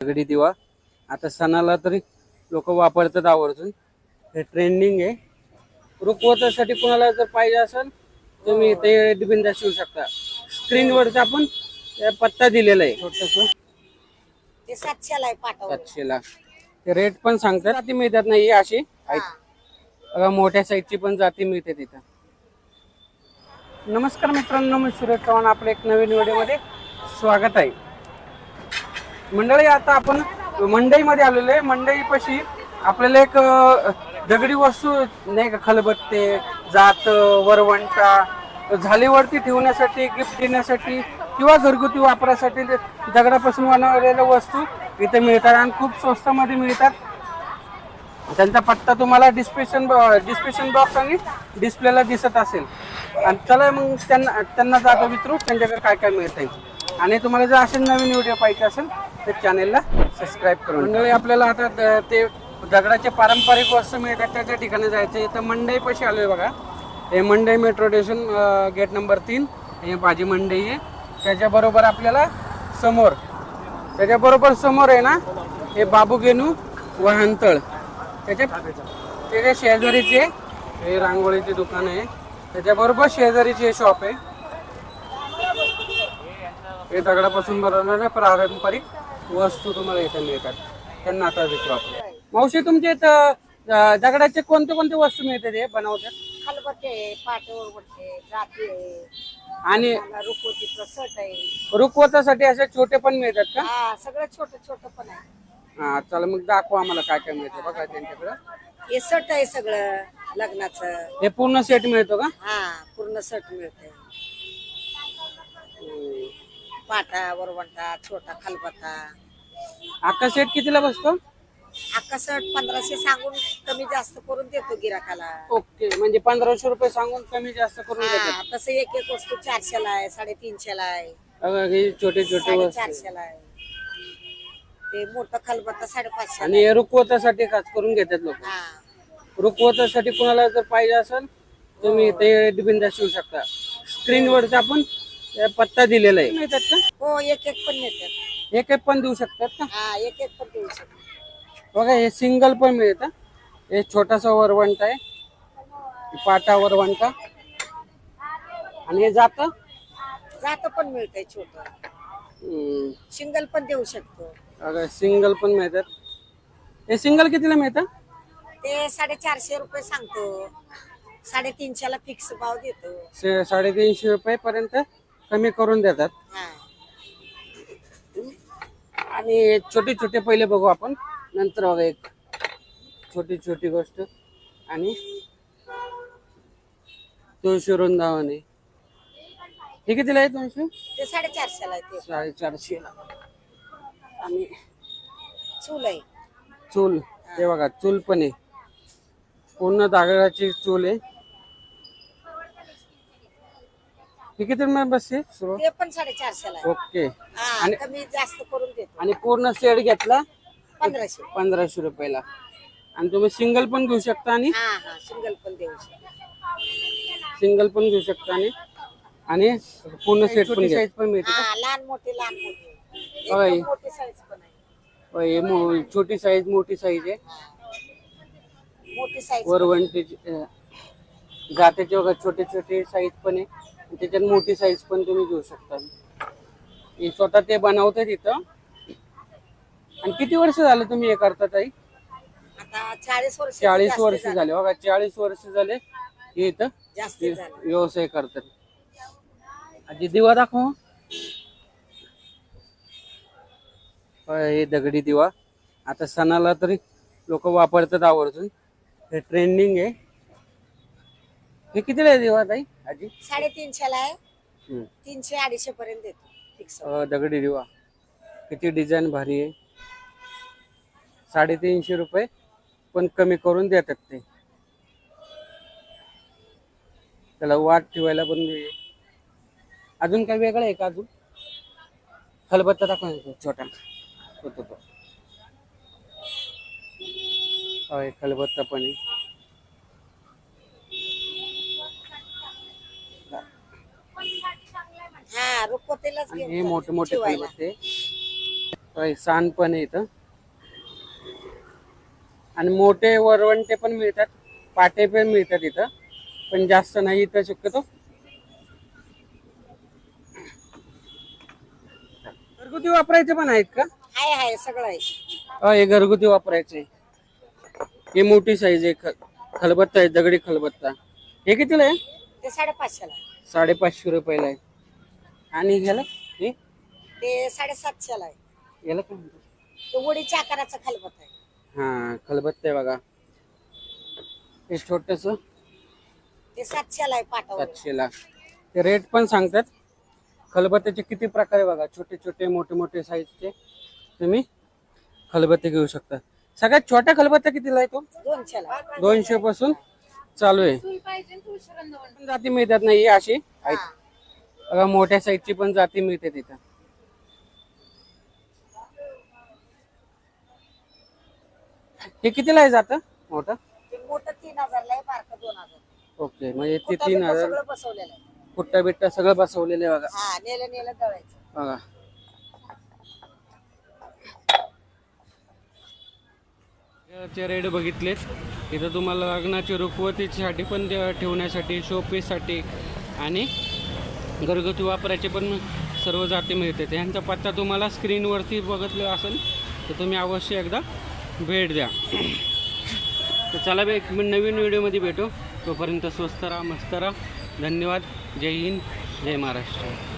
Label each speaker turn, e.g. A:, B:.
A: दगडी दिवा. आता सणाला तरी लोक वापरतात आवर्जून. हे ट्रेंडिंग आहे. रुकवतासाठी कोणाला जर पाहिजे असेल तुम्ही ते बिंदा शिवू शकता. स्क्रीनवरचा आपण ते पत्ता दिलेला आहे. छोटस.
B: ते सातशेला आहे पाठवलं.
A: सातशेला ते रेट पण सांगतात. जाती मिळतात नाही अशी. आहेत. बघा मोठ्या साईजची पण जाती मिळते तिथं. नमस्कार मित्रांनो मी सुरेश चव्हाण. आपल्या एक नवीन व्हिडिओमध्ये स्वागत आहे. मंडळी आता आपण मंडईमध्ये आलेलो आहे. मंडईपाशी आपल्याला एक दगडी वस्तू नाही का खलबत्ते जात वरवंटा झालीवरती ठेवण्यासाठी गिफ्ट देण्यासाठी किंवा घरगुती वापरासाठी ते दगडापासून बनवलेल्या वस्तू इथे मिळतात आणि खूप स्वस्तामध्ये मिळतात. त्यांचा पत्ता तुम्हाला डिस्क्रिप्शन डिस्क्रिप्शन बॉक्स आणि डिस्प्लेला दिसत असेल. आणि चला मग त्यांना त्यांना जातो विचारू त्यांच्याकडे काय काय मिळतं आणि तुम्हाला जर असेल नवीन व्हिडिओ पाहिजे असेल तर चॅनेलला सबस्क्राईब करून मंडळी आपल्याला आता ते दगडाचे पारंपरिक वस्तू मिळतात त्याच्या ठिकाणी जायचं आहे इथं मंडईपाशी आलोय बघा. हे Mandai metro station gate number तीन. हे भाजी मंडई आहे. त्याच्याबरोबर आपल्याला समोर त्याच्याबरोबर समोर आहे ना हे बाबू गेनू वाहनतळ. त्याच्या त्याच्या शेजारीचे हे रांगोळीचे दुकान आहे. त्याच्याबरोबर शेजारीचे शॉप आहे. हे दगडापासून बनवलेल्या पारंपरिक वस्तू तुम्हाला इथे मिळतात. त्यांना आता विचारू आपण. मावशी तुमच्या इथं अं, दगडाचे कोणते कोणते वस्तू मिळतात हे बनवतात?
B: खलबत्ते पाठवर आहे.
A: आणि
B: मला रुकोतीचं सट आहे.
A: रुकवतासाठी असे छोटे पण मिळतात का?
B: हा सगळं छोट छोट पण आहे.
A: हा चला मग दाखवा आम्हाला काय काय मिळतं. बघा त्यांच्याकडं.
B: हे सट आहे सगळं लग्नाचं.
A: हे पूर्ण सेट मिळतो का?
B: हा पूर्ण सट मिळते पाटा वरवंटा छोटा खलबत्ता.
A: अख्खा सेट कितीला बसतो?
B: अख्खा सट पंधराशे सांगून कमी जास्त करून देतो गिराकाला.
A: ओके म्हणजे पंधराशे रुपये सांगून कमी जास्त करून देतात.
B: हा तसं एक एक वस्तू चारशेला आहे साडेतीनशेला आहे.
A: हे छोटे छोटे वस्तू.
B: साडेचारशेला आहे. ते मोठं खलबत्ता साडेपाचशे
A: आणि हे रुकवतासाठी खास करून घेतात लोक.
B: हा.
A: रुकवतासाठी कोणाला जर पाहिजे असेल तुम्ही ते बिंदा शिवू शकता. स्क्रीनवरचा आपण ते पत्ता दिलेला आहे. मिळतात का?
B: हो एक एक पण नेतात
A: एक एक पण देऊ शकतात का?
B: हा एक एक पण देऊ शकतो
A: बघा हे सिंगल पण मिळतं. हे छोटासा वरवंट आहे. पाटा वरवंटा. आणि हे जात?
B: जात पण मिळतंय छोट. सिंगल पण देऊ शकतो.
A: सिंगल पण मिळतात. हे सिंगल कितीला मिळतं?
B: ते साडेचारशे रुपये सांगतो. साडेतीनशेला फिक्स भाव देतो.
A: से- साडेतीनशे रुपये पर्यंत कमी करून देतात. आणि छोटे छोटे पहिले बघू आपण. नंतर बघा एक छोटी छोटी गोष्ट. आणि तुळशी वृंदावन. आहे हे कितीला आहे तुळशी?
B: ते साडेचारशेला आहे ते.
A: साडेचारशे ला. आणि
B: चूल आहे.
A: चूल. हे बघा चूल पण आहे. पूर्ण दागडाची चूल आहे. हे किती रुपये बसते सुरू
B: ते पण साडेचारशेला आहे.
A: ओके.
B: हा कमी जास्त करून देतो.
A: आणि पूर्ण सेट घेतला?
B: पंधराशे.
A: पंधराशे रुपयाला. आणि तुम्ही सिंगल पण घेऊ शकता आणि
B: हा हा सिंगल पण देऊ शकतो.
A: सिंगल पण घेऊ शकता आणि आणि पूर्ण सेट पण साईज पण मिळते
B: हा लहान मोठी लहान मोठी.
A: होय.
B: एकदम मोठी साईज पण आहे.
A: का? हे मो- छोटी साईज मोठी साईज आहे.
B: मोठी साईज
A: वरवंटीची जात्याचे वगैरे छोटे छोटे साईज पण आहे. आणि त्याच्यात मोठी साईज पण तुम्ही घेऊ शकता. हे स्वतः ते बनवतात इथं आणि किती वर्ष झालं तुम्ही हे करता ताई?
B: आता चाळीस वर्ष
A: चाळीस वर्ष झाले? बघा चाळीस वर्ष झाले हे इथं.
B: जास्त झालं.
A: व्यवसाय करतात. आजी दिवा दाखव. होय, हे दगडी दिवा. आता सणाला तरी लोक वापरतात आवर्जून. हे ट्रेंडिंग आहे. हे कितीला दिवा ताई? आजी?
B: साडेतीनशेला आहे. तीनशे अडीचशे पर्यंत देतो. फिक्स
A: अं, दगडी दिवा. किती डिझाईन भारी आहे. साडेतीनशे रुपये पण कमी करून देतात ते. त्याला वाट ठेवायला पण हे. अजून काही वेगळं आहे का अजून? खलबत्ता दाखवा ना तो छोटा. होतो तो. खलबत्ता पण आहे.
B: हा
A: आणि हे
B: घेऊन
A: मोठे मोठे. खलबत्ते होय, साण पण आहे इथं. आणि मोठे वरवंटे पण मिळतात पाटे पण मिळतात इथं. पण जास्त नाही इथं शक्यतो. घरगुती वापरायचे पण आहेत का?
B: हाय हाय सगळं आहे.
A: हा हे घरगुती वापरायचे. ही मोठी साईज आहे ख- खलबत्ता आहे दगडी खलबत्ता. हे कितीला आहे?
B: ते साडेपाचशेला.
A: साडेपाचशे रुपयाला आहे. आणि ह्याला? हे?
B: ते साडेसातशेला आहे.
A: याला काय म्हणतात?
B: ते वडीच्या आकाराचा खलबत आहे.
A: हा खलबत्ते आहे बघा. हे छोटस.
B: ते सातशेला आहे पाठावर
A: सातशेला. ते रेट पण सांगतात. खलबत्त्याचे किती प्रकार आहे बघा. छोटे छोटे मोठे मोठे साईजचे तुम्ही खलबत्ते घेऊ शकता. सगळ्यात छोट्या खलबत्त्या कितीला आहे तो?
B: दोनशेला.
A: दोनशे पासून चालू आहे. जाती मिळतात नाही अशी? आहेत. बघा मोठ्या साईजची पण जाती मिळते तिथं. हे कितीला आहे जात? मोठं?
B: ते मोठं तीन हजारला आहे बारकं दोन हजार.
A: ओके म्हणजे ते तीन हजार.
B: सगळं बसवलेलं आहे.
A: फुट्टा बिट्टा सगळं बसवलेले बघा.
B: हा नेलं नेलं दळायचं.
A: बघा. चे रेड बघितलेत. इथं तुम्हाला लग्नाची रुखवतीसाठी पण ते ठेवण्यासाठी शोपीससाठी आणि घरगुती वापरायचे पण सर्व जाती मिळतात ह्यांचा पत्ता तुम्हाला स्क्रीनवरती बघितलं असेल तर तुम्ही अवश्य एकदा भेट द्या. तर चला बे एक नवीन व्हिडिओमध्ये भेटू. तोपर्यंत स्वस्त राहा मस्त राहा. धन्यवाद. जय हिंद. जय महाराष्ट्र.